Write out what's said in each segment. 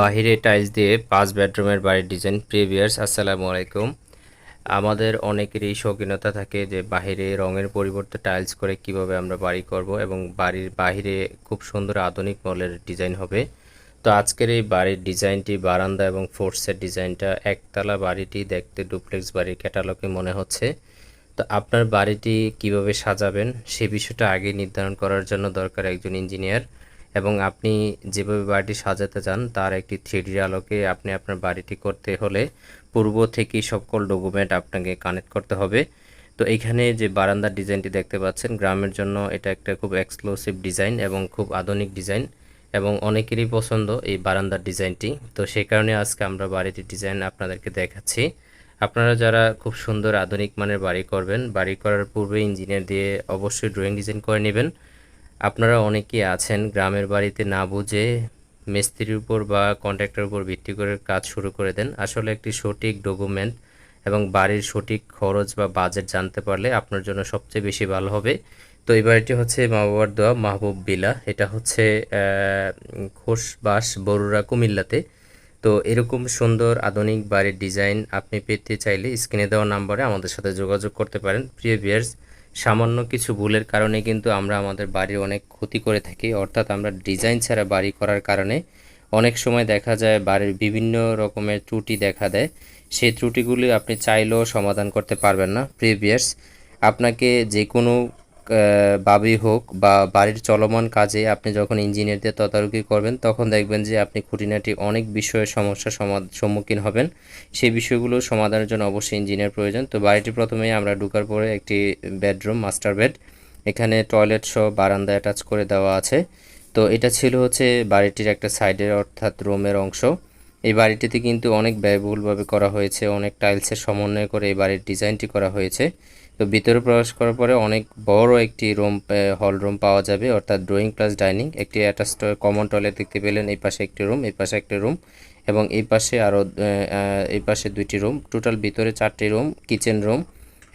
বাহিরে টাইলস দিয়ে পাঁচ বেডরুমের বাড়ির ডিজাইন। প্রিভিয়ার্স আসসালামু আলাইকুম। আমাদের অনেকেরই শৌখিনতা থাকে যে বাহিরে রঙের পরিবর্তে টাইলস করে কীভাবে আমরা বাড়ি করব এবং বাড়ির বাহিরে খুব সুন্দর আধুনিক মলের ডিজাইন হবে। তো আজকের এই বাড়ির ডিজাইনটি, বারান্দা এবং ফোর্সের ডিজাইনটা, একতলা বাড়িটি দেখতে ডুপ্লেক্স বাড়ির ক্যাটালগে মনে হচ্ছে। তো আপনার বাড়িটি কীভাবে সাজাবেন সে বিষয়টা আগে নির্ধারণ করার জন্য দরকার একজন ইঞ্জিনিয়ার। এবং আপনি যেভাবে বাড়িটি সাজাতে চান, তার একটি থ্রিডির আলোকে আপনি আপনার বাড়িটি করতে হলে পূর্ব থেকেই সকল ডকুমেন্ট আপনাকে কানেক্ট করতে হবে। তো এখানে যে বারান্দার ডিজাইনটি দেখতে পাচ্ছেন, গ্রামের জন্য এটা একটা খুব এক্সক্লুসিভ ডিজাইন এবং খুব আধুনিক ডিজাইন এবং অনেকেরই পছন্দ এই বারান্দার ডিজাইনটি। তো সেই কারণে আজকে আমরা বাড়িটির ডিজাইন আপনাদেরকে দেখাচ্ছি। আপনারা যারা খুব সুন্দর আধুনিক মানের বাড়ি করবেন, বাড়ি করার পূর্বে ইঞ্জিনিয়ার দিয়ে অবশ্যই ড্রয়িং ডিজাইন করে নেবেন। আপনারা অনেকেই আছেন গ্রামের বাড়িতে না বুঝে মিস্ত্রির উপর বা কন্ট্রাক্টরের উপর ভিত্তি করে কাজ শুরু করে দেন। আসলে একটি সঠিক ডকুমেন্ট এবং বাড়ির সঠিক খরচ বা বাজেট জানতে পারলে আপনার জন্য সবচেয়ে বেশি ভালো হবে। তো এই বাড়িটি হচ্ছে মা বাবার দোয়া, মাহবুব বিলা। এটা হচ্ছে খোসবাস বরুরা কুমিল্লাতে। তো এরকম সুন্দর আধুনিক বাড়ির ডিজাইন আপনি পেতে চাইলে স্ক্রিনে দেওয়া নাম্বারে আমাদের সাথে যোগাযোগ করতে পারেন। প্রিয় ভিয়ার্স সামান্য কিছু ভুলের কারণে কিন্তু আমরা আমাদের বাড়ির অনেক ক্ষতি করে থাকি। অর্থাৎ আমরা ডিজাইন ছাড়া বাড়ি করার কারণে অনেক সময় দেখা যায় বাড়ির বিভিন্ন রকমের ত্রুটি দেখা দেয়। সেই ত্রুটিগুলি আপনি চাইলেও সমাধান করতে পারবেন না। প্রিভিয়াস, আপনাকে যে কোনো ভাবেই হোক বা বাড়ির চলমান কাজে আপনি যখন ইঞ্জিনিয়ারদের তদারকি করবেন, তখন দেখবেন যে আপনি খুঁটিনাটি অনেক বিষয়ের সমস্যার সম্মুখীন হবেন। সেই বিষয়গুলো সমাধানের জন্য অবশ্যই ইঞ্জিনিয়ার প্রয়োজন। তো বাড়িটি প্রথমেই আমরা ঢুকার পরে একটি বেডরুম, মাস্টার বেড। এখানে টয়লেট সহ বারান্দা অ্যাটাচ করে দেওয়া আছে। তো এটা ছিল হচ্ছে বাড়িটির একটা সাইডের অর্থাৎ রুমের অংশ। এই বাড়িটিতে কিন্তু অনেক ব্যয়বহুলভাবে করা হয়েছে, অনেক টাইলসের সমন্বয় করে এই বাড়ির ডিজাইনটি করা হয়েছে। তো ভিতরে প্রবেশ করার পরে অনেক বড় একটি রুম হল রুম পাওয়া যাবে, অর্থাৎ ড্রয়িং প্লাস ডাইনিং একটি অ্যাটাচ কমন টয়লেট দেখতে পেলেন, এই পাশে একটি রুম এই পাশে একটি রুম এবং এই পাশে আরও এই পাশে দুইটি রুম টোটাল ভিতরে চারটি রুম কিচেন রুম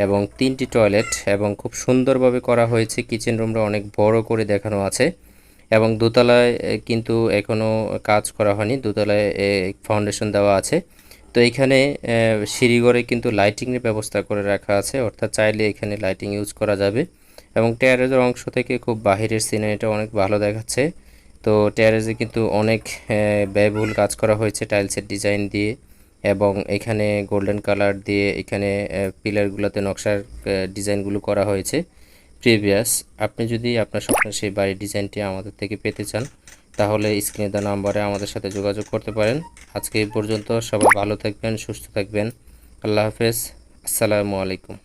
এবং তিনটি টয়লেট এবং খুব সুন্দরভাবে করা হয়েছে কিচেন রুমটা অনেক বড় করে দেখানো আছে, এবং দোতলায় কিন্তু এখনও কাজ করা হয়নি, দোতলায় ফাউন্ডেশন দেওয়া আছে। তো এখানে সিঁড়িঘরে কিন্তু লাইটিংয়ের ব্যবস্থা করে রাখা আছে, অর্থাৎ চাইলে এখানে লাইটিং ইউজ করা যাবে। এবং ট্যারেজের অংশ থেকে খুব বাহিরের সিনারিটা অনেক ভালো দেখাচ্ছে। তো ট্যারেজে কিন্তু অনেক ব্যয়বহুল কাজ করা হয়েছে টাইলসের ডিজাইন দিয়ে এবং এখানে গোল্ডেন কালার দিয়ে এখানে পিলারগুলোতে নকশার ডিজাইনগুলো করা হয়েছে প্রিভিয়াস আপনি যদি আপনার স্বপ্নের সেই বাড়ির ডিজাইনটি আমাদের থেকে পেতে চান তাহলে স্ক্রিনে দেওয়া নাম্বারে আমাদের সাথে যোগাযোগ করতে পারেন। আজকে এই পর্যন্ত সবাই ভালো থাকবেন, সুস্থ থাকবেন। আল্লাহ হাফেজ। আসসালামু আলাইকুম।